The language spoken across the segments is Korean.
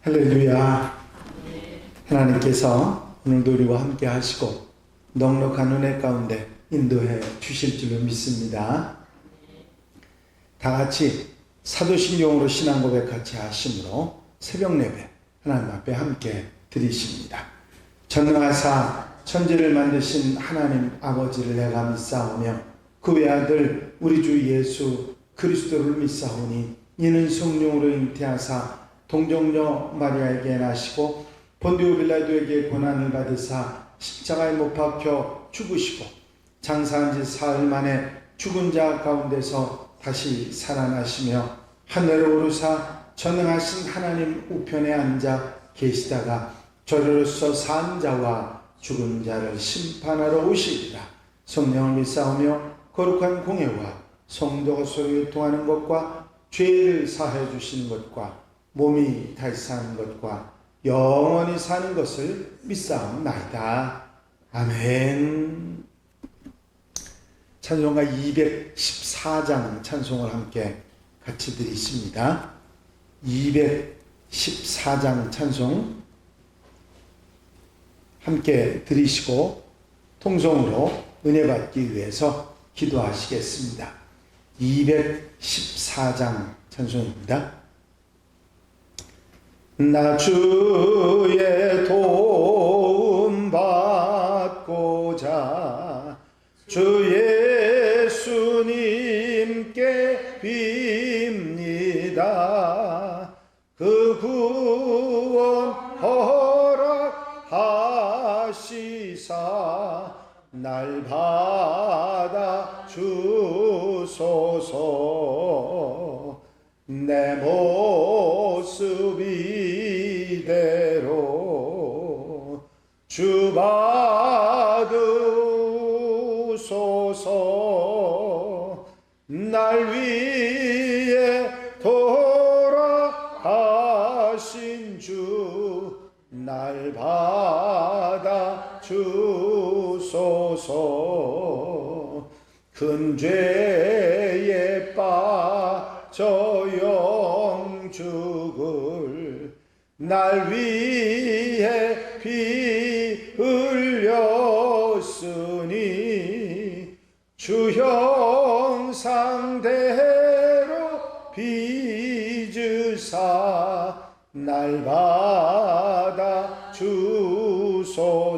할렐루야. 하나님께서 오늘도 우리와 함께 하시고 넉넉한 은혜 가운데 인도해 주실 줄로 믿습니다. 다 같이 사도신경으로 신앙 고백 같이 하심으로 새벽 예배 하나님 앞에 함께 드리십니다. 전능하사 천지를 만드신 하나님 아버지를 내가 믿사오며 그 외아들 우리 주 예수 그리스도를 믿사오니 이는 성령으로 잉태하사 동정녀 마리아에게 나시고 본디오 빌라도에게 고난을 받으사 십자가에 못 박혀 죽으시고 장사한 지 사흘 만에 죽은 자 가운데서 다시 살아나시며 하늘로 오르사 전능하신 하나님 우편에 앉아 계시다가 저리로서 산 자와 죽은 자를 심판하러 오시리라. 성령을 믿사오며 거룩한 공예와 성도가 서로 유통하는 것과 죄를 사해 주시는 것과 몸이 다시 사는 것과 영원히 사는 것을 믿사옵나이다. 아멘. 찬송가 214장 찬송을 함께 같이 드리십니다. 214장 찬송 함께 드리시고 통성으로 은혜 받기 위해서 기도하시겠습니다. 214장 찬송입니다. 나 주의 도움 받고자 주 예수님께 빕니다. 그 구원 허락하시사 날 받아 주소서 내모 주소서 큰 죄에 빠져 영죽을 날 위해 피 흘렸으니 주 형상대로 빚으사 날 받아 주소서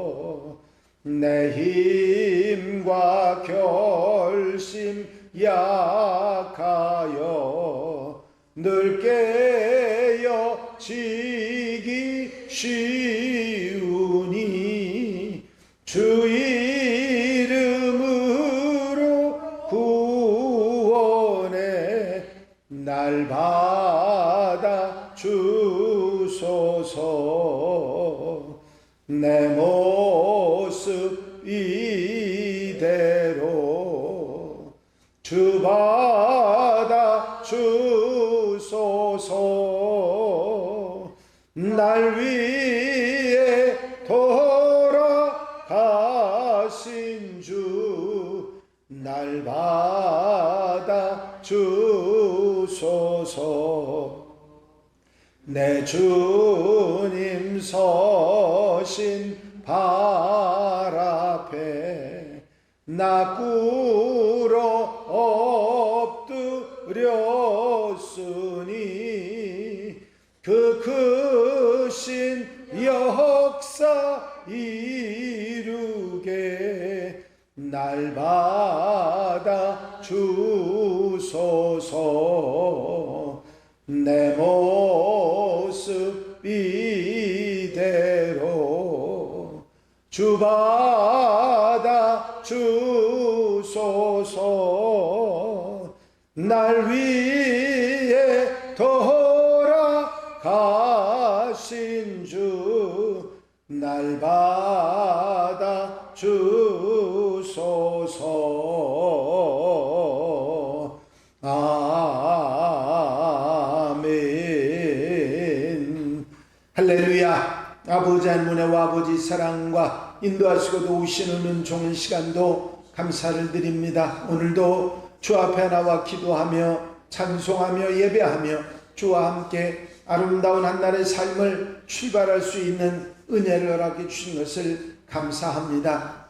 내 힘과 결심 약하여 늘 깨어 지 주님 서신 발 앞에 나꿇 받아 주소서. 날 위해 돌아가신 주 날 받아 주소서. 아멘. 할렐루야. 아버지 안문혜와 아버지 사랑과 인도하시고 도우시는 은총의 시간도 감사를 드립니다. 오늘도 주 앞에 나와 기도하며 찬송하며 예배하며 주와 함께 아름다운 한날의 삶을 출발할 수 있는 은혜를 허락해 주신 것을 감사합니다.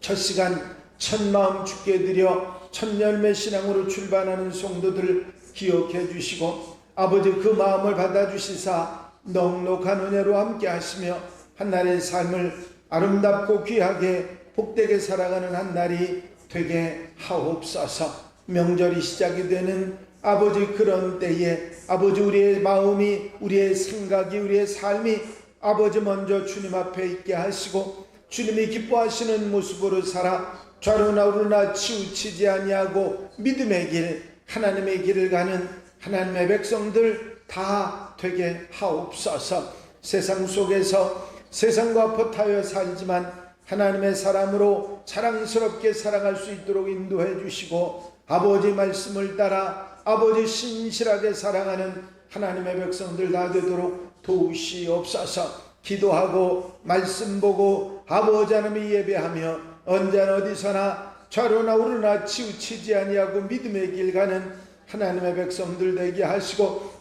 첫 시간 첫 마음 주께 드려 첫 열매 신앙으로 출발하는 성도들 기억해 주시고 아버지 그 마음을 받아 주시사 넉넉한 은혜로 함께 하시며 한 날의 삶을 아름답고 귀하게 복되게 살아가는 한 날이 되게 하옵소서. 명절이 시작이 되는 아버지 그런 때에 아버지 우리의 마음이 우리의 생각이 우리의 삶이 아버지 먼저 주님 앞에 있게 하시고 주님이 기뻐하시는 모습으로 살아 좌로나 우로나 치우치지 아니하고 믿음의 길 하나님의 길을 가는 하나님의 백성들 다 되게 하옵소서. 세상 속에서 세상과 버타여 살지만 하나님의 사람으로 자랑스럽게 살아갈 수 있도록 인도해 주시고 아버지 말씀을 따라 아버지 신실하게 사랑하는 하나님의 백성들 다 되도록 도우시옵소서. 기도하고 말씀 보고 아버지 하나님을 예배하며 언제나 어디서나 좌로나 우로나 치우치지 아니하고 믿음의 길 가는 하나님의 백성들 되게 하시고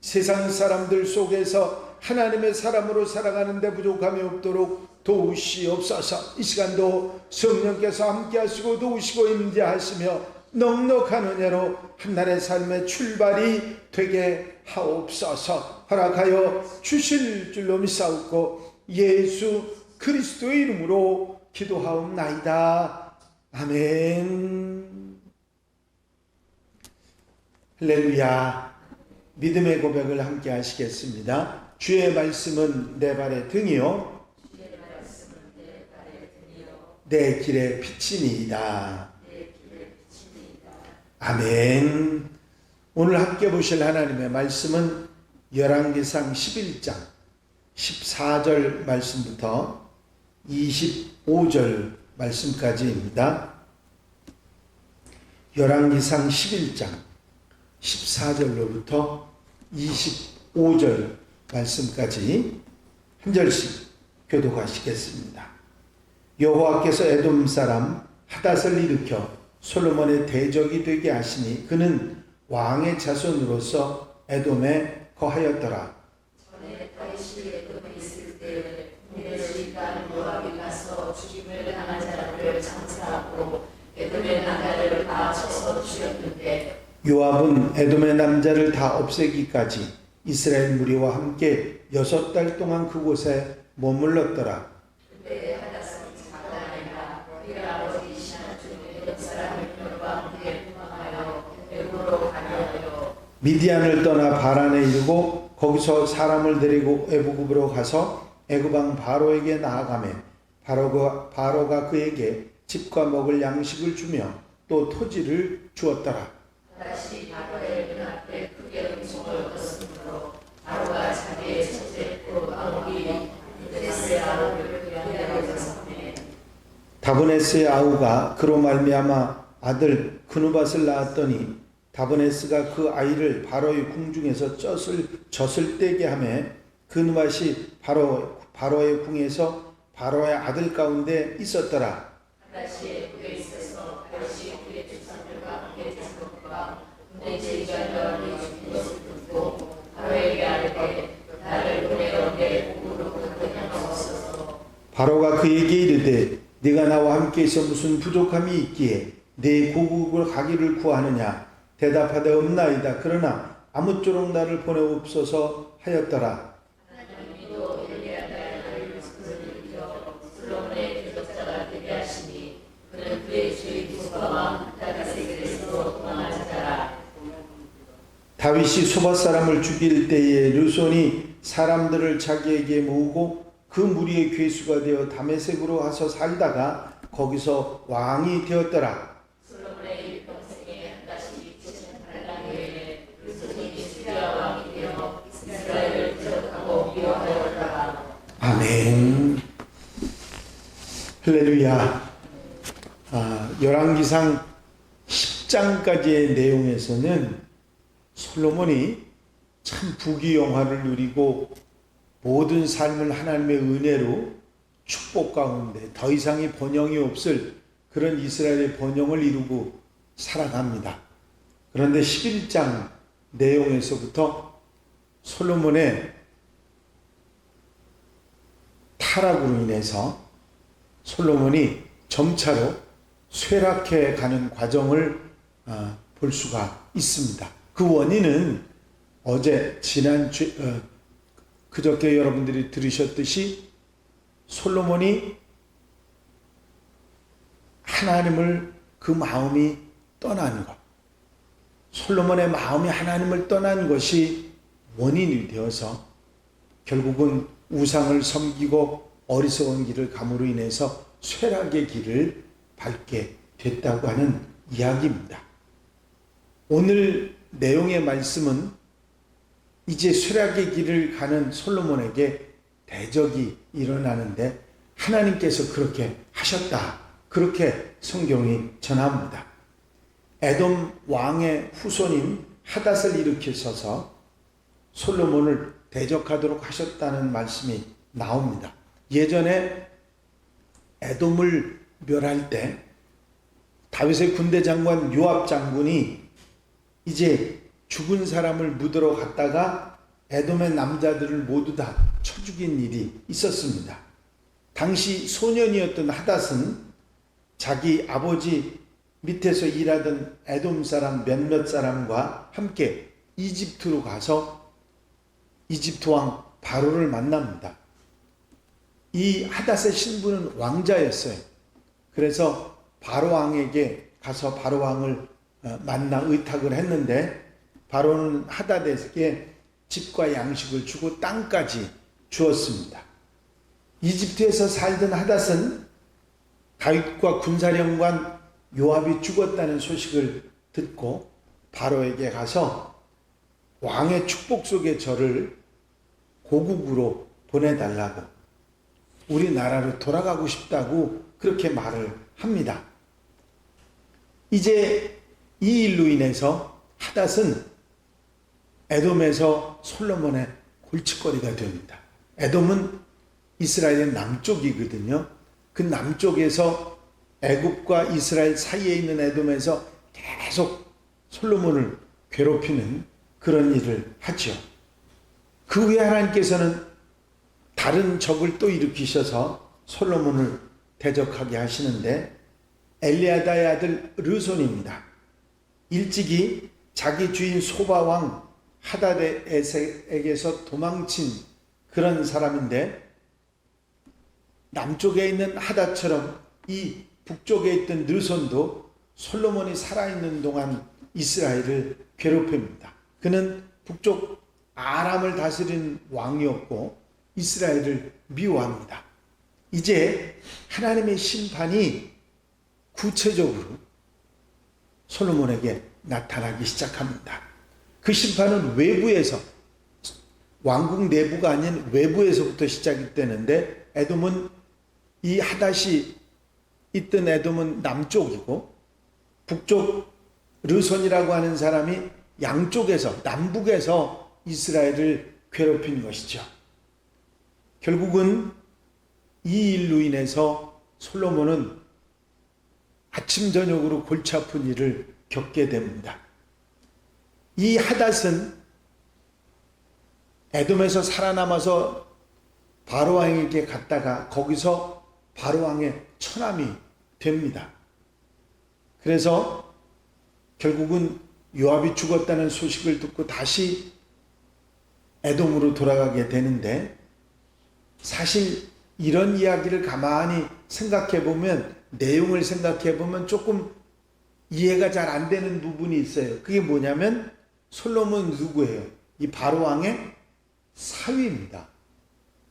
세상 사람들 속에서 하나님의 사람으로 살아가는데 부족함이 없도록 도우시옵소서. 이 시간도 성령께서 함께 하시고 도우시고 임재하시며 넉넉한 은혜로 한날의 삶의 출발이 되게 하옵소서. 허락하여 주실 줄로 믿사옵고 예수 그리스도의 이름으로 기도하옵나이다. 아멘. 할렐루야. 믿음의 고백을 함께 하시겠습니다. 주의 말씀은 내 발의 등이요. 내 길의 빛이니이다. 아멘. 오늘 함께 보실 하나님의 말씀은 열왕기상 11장 14절 말씀부터 25절 말씀까지입니다. 열왕기상 11장 14절로부터 25절 말씀까지 한 절씩 교독하시겠습니다. 여호와께서 에돔 사람 하닷을 일으켜 솔로몬의 대적이 되게 하시니 그는 왕의 자손으로서 에돔에 거하였더라. 죽임을 당한 자를 장사하고 에돔의 나라를 다 쳐서 죽였는데 요압은 에돔의 남자를 다 없애기까지 이스라엘 무리와 함께 여섯 달 동안 그곳에 머물렀더라. 미디안을 떠나 바란에 이르고 거기서 사람을 데리고 애굽으로 가서 애굽왕 바로에게 나아가매 바로가 바로가 그에게 집과 먹을 양식을 주며 또 토지를 주었더라. 다시 바로의 눈앞에 크게 음성을 얻었으므로 바로가 자기의 첫째 그 아우기 데스의 아우를 그에게 여겼으니 다브네스의 아우가 그로 말미암아 아들 그누밧을 낳았더니 다브네스가 그 아이를 바로의 궁중에서 젖을 젖을 떼게 하매 그누밧이 바로 바로의 궁에서 바로의 아들 가운데 있었더라. 다시 그에 있어서 다시 그의 조상들과 함께 자손과 군대 제자들이 죽은 것을 듣고 바로에게 아뢰되 나를 보내어내 북으로 가느냐고 바로가 그에게 이르되 네가 나와 함께 있어 무슨 부족함이 있기에 내 고국을 가기를 구하느냐? 대답하되 없나이다. 그러나 아무쪼록 나를 보내옵소서 하였더라. 다윗이 소바 사람을 죽일 때에 르손이 사람들을 자기에게 모으고 그 무리의 괴수가 되어 다메섹으로 와서 살다가 거기서 왕이 되었더라 솔로몬의 일평생에 한 가지 78년에 그손이 시리아 왕이 되어 이스라엘을 대적하고 미워하였다가 아멘. 할렐루야. 아, 열왕기상 10장까지의 내용에서는 솔로몬이 참 부귀영화를 누리고 모든 삶을 하나님의 은혜로 축복 가운데 더 이상의 번영이 없을 그런 이스라엘의 번영을 이루고 살아갑니다. 그런데 11장 내용에서부터 솔로몬의 타락으로 인해서 솔로몬이 점차로 쇠락해 가는 과정을 아, 볼 수가 있습니다. 그 원인은 어제 지난 주 어, 그저께 여러분들이 들으셨듯이 솔로몬이 하나님을 그 마음이 떠난 것, 솔로몬의 마음이 하나님을 떠난 것이 원인이 되어서 결국은 우상을 섬기고 어리석은 길을 감으로 인해서 쇠락의 길을 밟게 됐다고 하는 이야기입니다. 오늘 내용의 말씀은 이제 쇠락의 길을 가는 솔로몬에게 대적이 일어나는데 하나님께서 그렇게 하셨다. 그렇게 성경이 전합니다. 에돔 왕의 후손인 하닷을 일으키셔서 솔로몬을 대적하도록 하셨다는 말씀이 나옵니다. 예전에 에돔을 멸할 때 다윗의 군대 장관 요압 장군이 이제 죽은 사람을 묻으러 갔다가 에돔의 남자들을 모두 다 쳐 죽인 일이 있었습니다. 당시 소년이었던 하닷은 자기 아버지 밑에서 일하던 에돔 사람 몇몇 사람과 함께 이집트로 가서 이집트 왕 바로를 만납니다. 이 하닷의 신부는 왕자였어요. 그래서 바로 왕에게 가서 바로 왕을 어, 만나 의탁을 했는데 바로는 하닷에게 집과 양식을 주고 땅까지 주었습니다. 이집트에서 살던 하닷은 다윗과 군사령관 요압이 죽었다는 소식을 듣고 바로에게 가서 왕의 축복 속에 저를 고국으로 보내달라고 우리나라로 돌아가고 싶다고 그렇게 말을 합니다. 이제 이 일로 인해서 하닷은 에돔에서 솔로몬의 골칫거리가 됩니다. 에돔은 이스라엘의 남쪽이거든요. 그 남쪽에서 애굽과 이스라엘 사이에 있는 에돔에서 계속 솔로몬을 괴롭히는 그런 일을 하죠. 그 후에 하나님께서는 다른 적을 또 일으키셔서 솔로몬을 대적하게 하시는데 엘리아다의 아들 르손입니다. 일찍이 자기 주인 소바왕 하다데에게서 도망친 그런 사람인데 남쪽에 있는 하다처럼 이 북쪽에 있던 느손도 솔로몬이 살아있는 동안 이스라엘을 괴롭힙니다. 그는 북쪽 아람을 다스린 왕이었고 이스라엘을 미워합니다. 이제 하나님의 심판이 구체적으로 솔로몬에게 나타나기 시작합니다. 그 심판은 외부에서 왕국 내부가 아닌 외부에서부터 시작이 되는데 에돔은 이 하닷이 있던 에돔은 남쪽이고 북쪽 르손이라고 하는 사람이 양쪽에서 남북에서 이스라엘을 괴롭힌 것이죠. 결국은 이 일로 인해서 솔로몬은 아침 저녁으로 골치 아픈 일을 겪게 됩니다. 이 하닷은 에돔에서 살아남아서 바로 왕에게 갔다가 거기서 바로 왕의 처남이 됩니다. 그래서 결국은 요압이 죽었다는 소식을 듣고 다시 에돔으로 돌아가게 되는데 사실 이런 이야기를 가만히 생각해 보면 내용을 생각해 보면 조금 이해가 잘 안 되는 부분이 있어요. 그게 뭐냐면 솔로몬 누구예요? 이 바로 왕의 사위입니다.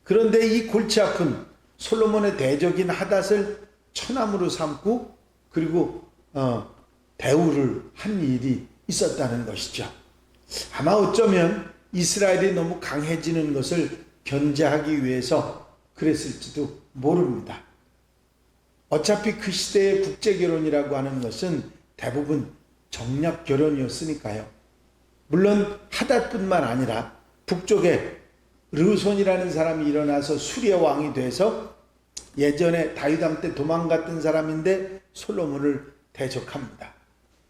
그런데 이 골치 아픈 솔로몬의 대적인 하닷을 처남으로 삼고 그리고 어, 대우를 한 일이 있었다는 것이죠. 아마 어쩌면 이스라엘이 너무 강해지는 것을 견제하기 위해서 그랬을지도 모릅니다. 어차피 그 시대의 국제 결혼이라고 하는 것은 대부분 정략 결혼이었으니까요. 물론 하닷뿐만 아니라 북쪽에 르손이라는 사람이 일어나서 수리의 왕이 돼서 예전에 다윗왕 때 도망갔던 사람인데 솔로몬을 대적합니다.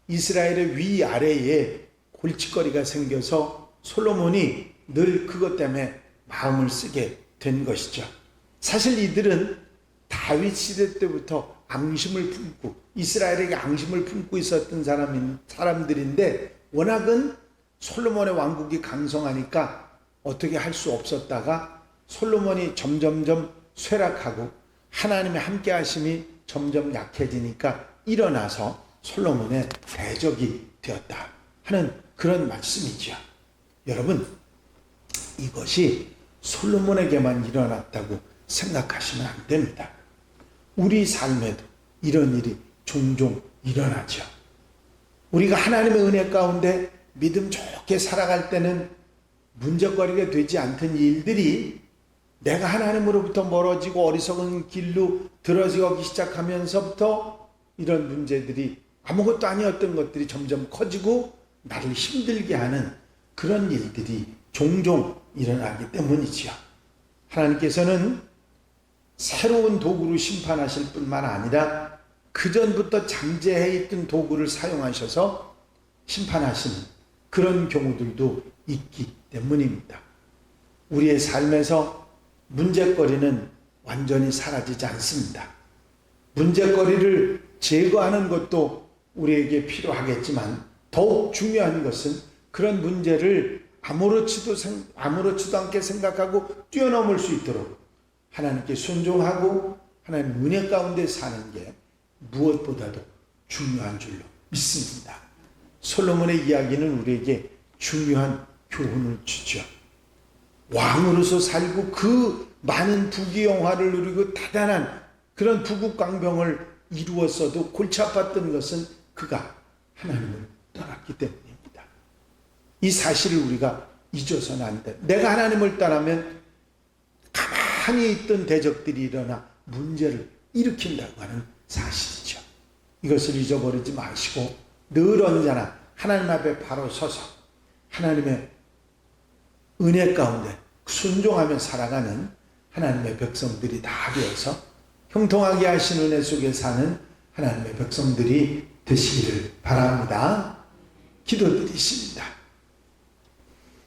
이스라엘의 위아래에 골칫거리가 생겨서 솔로몬이 늘 그것 때문에 마음을 쓰게 된 것이죠. 사실 이들은 다윗 시대 때부터 앙심을 품고 이스라엘에게 앙심을 품고 있었던 사람인 사람들인데 워낙은 솔로몬의 왕국이 강성하니까 어떻게 할 수 없었다가 솔로몬이 점점점 쇠락하고 하나님의 함께 하심이 점점 약해지니까 일어나서 솔로몬의 대적이 되었다 하는 그런 말씀이죠. 여러분 이것이 솔로몬에게만 일어났다고 생각하시면 안 됩니다. 우리 삶에도 이런 일이 종종 일어나죠. 우리가 하나님의 은혜 가운데 믿음 좋게 살아갈 때는 문제거리가 되지 않던 일들이 내가 하나님으로부터 멀어지고 어리석은 길로 들어서기 시작하면서부터 이런 문제들이 아무것도 아니었던 것들이 점점 커지고 나를 힘들게 하는 그런 일들이 종종 일어나기 때문이지요. 하나님께서는 새로운 도구로 심판하실 뿐만 아니라 그전부터 잠재해 있던 도구를 사용하셔서 심판하시는 그런 경우들도 있기 때문입니다. 우리의 삶에서 문제거리는 완전히 사라지지 않습니다. 문제거리를 제거하는 것도 우리에게 필요하겠지만 더욱 중요한 것은 그런 문제를 아무렇지도 생- 아무렇지도 않게 생각하고 뛰어넘을 수 있도록 하나님께 순종하고 하나님 은혜 가운데 사는 게 무엇보다도 중요한 줄로 믿습니다. 솔로몬의 이야기는 우리에게 중요한 교훈을 주죠. 왕으로서 살고 그 많은 부귀영화를 누리고 대단한 그런 부국강병을 이루었어도 골치 아팠던 것은 그가 하나님을 떠났기 때문입니다. 이 사실을 우리가 잊어서는 안 돼. 내가 하나님을 떠나면 가만히 있던 대적들이 일어나 문제를 일으킨다고 하는 사실이죠. 이것을 잊어버리지 마시고 늘 언제나 하나님 앞에 바로 서서 하나님의 은혜 가운데 순종하며 살아가는 하나님의 백성들이 다 되어서 형통하게 하신 은혜 속에 사는 하나님의 백성들이 되시기를 바랍니다. 기도드리십니다.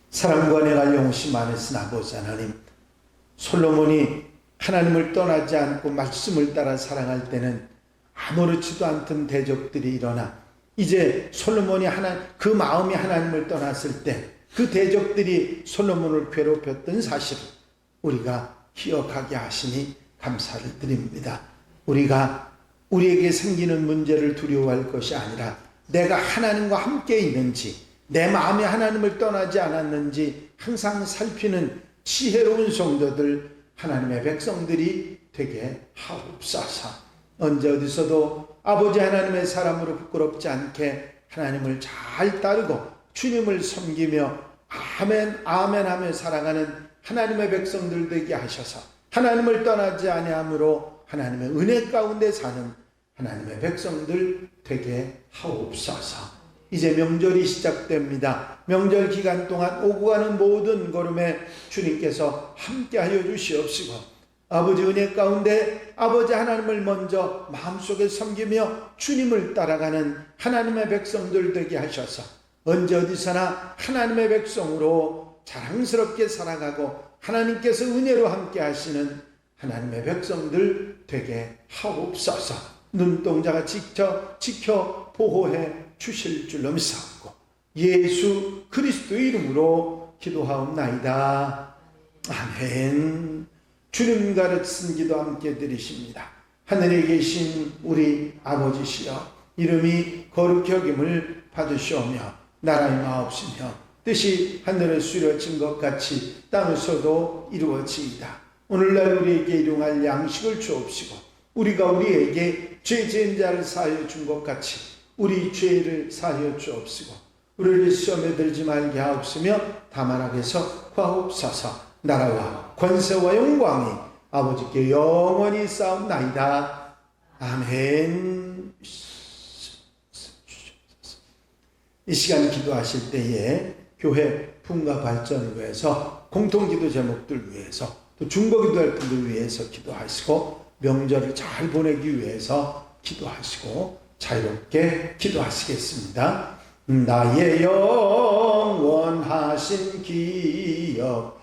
사랑과 내가 영시 많으신 아버지 하나님, 솔로몬이 하나님을 떠나지 않고 말씀을 따라 살아갈 때는 아무렇지도 않던 대적들이 일어나 이제 솔로몬이 하나 그 마음이 하나님을 떠났을 때 그 대적들이 솔로몬을 괴롭혔던 사실을 우리가 기억하게 하시니 감사를 드립니다. 우리가 우리에게 생기는 문제를 두려워할 것이 아니라 내가 하나님과 함께 있는지 내 마음이 하나님을 떠나지 않았는지 항상 살피는 지혜로운 성도들 하나님의 백성들이 되게 하옵소서. 언제 어디서도 아버지 하나님의 사람으로 부끄럽지 않게 하나님을 잘 따르고 주님을 섬기며 아멘 아멘 하며 살아가는 하나님의 백성들 되게 하셔서 하나님을 떠나지 아니함으로 하나님의 은혜 가운데 사는 하나님의 백성들 되게 하옵소서. 이제 명절이 시작됩니다. 명절 기간 동안 오고 가는 모든 걸음에 주님께서 함께하여 주시옵시고 아버지 은혜 가운데 아버지 하나님을 먼저 마음속에 섬기며 주님을 따라가는 하나님의 백성들 되게 하셔서 언제 어디서나 하나님의 백성으로 자랑스럽게 살아가고 하나님께서 은혜로 함께 하시는 하나님의 백성들 되게 하옵소서. 눈동자가 지켜 지켜 보호해 주실 줄로 믿사옵고 예수 그리스도 이름으로 기도하옵나이다. 아멘. 주님 가르친 기도 함께 드리십니다. 하늘에 계신 우리 아버지시여 이름이 거룩히 여김을 받으시오며 나라의 마옵시며 뜻이 하늘에 수려진 것 같이 땅에서도 이루어지이다. 오늘날 우리에게 일용할 양식을 주옵시고 우리가 우리에게 죄 지은 자를 사하여 준 것 같이 우리 죄를 사하여 주옵시고 우리를 시험에 들지 말게 하옵시며 다만 악에서 구하옵소서 나라와 권세와 영광이 아버지께 영원히 싸움나이다. 아멘. 이 시간 기도하실 때에 교회 부흥과 발전을 위해서 공통기도 제목들 위해서 또 중보기도할 분들 위해서 기도하시고 명절을 잘 보내기 위해서 기도하시고 자유롭게 기도하시겠습니다. 나의 영원하신 기억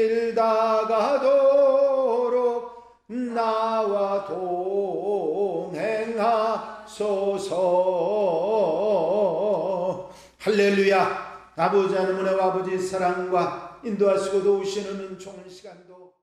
길 다가도록 나와 동행하소서. 할렐루야. 아버지 하나님의 아버지 사랑과 인도하시고 도우시는 좋은 시간도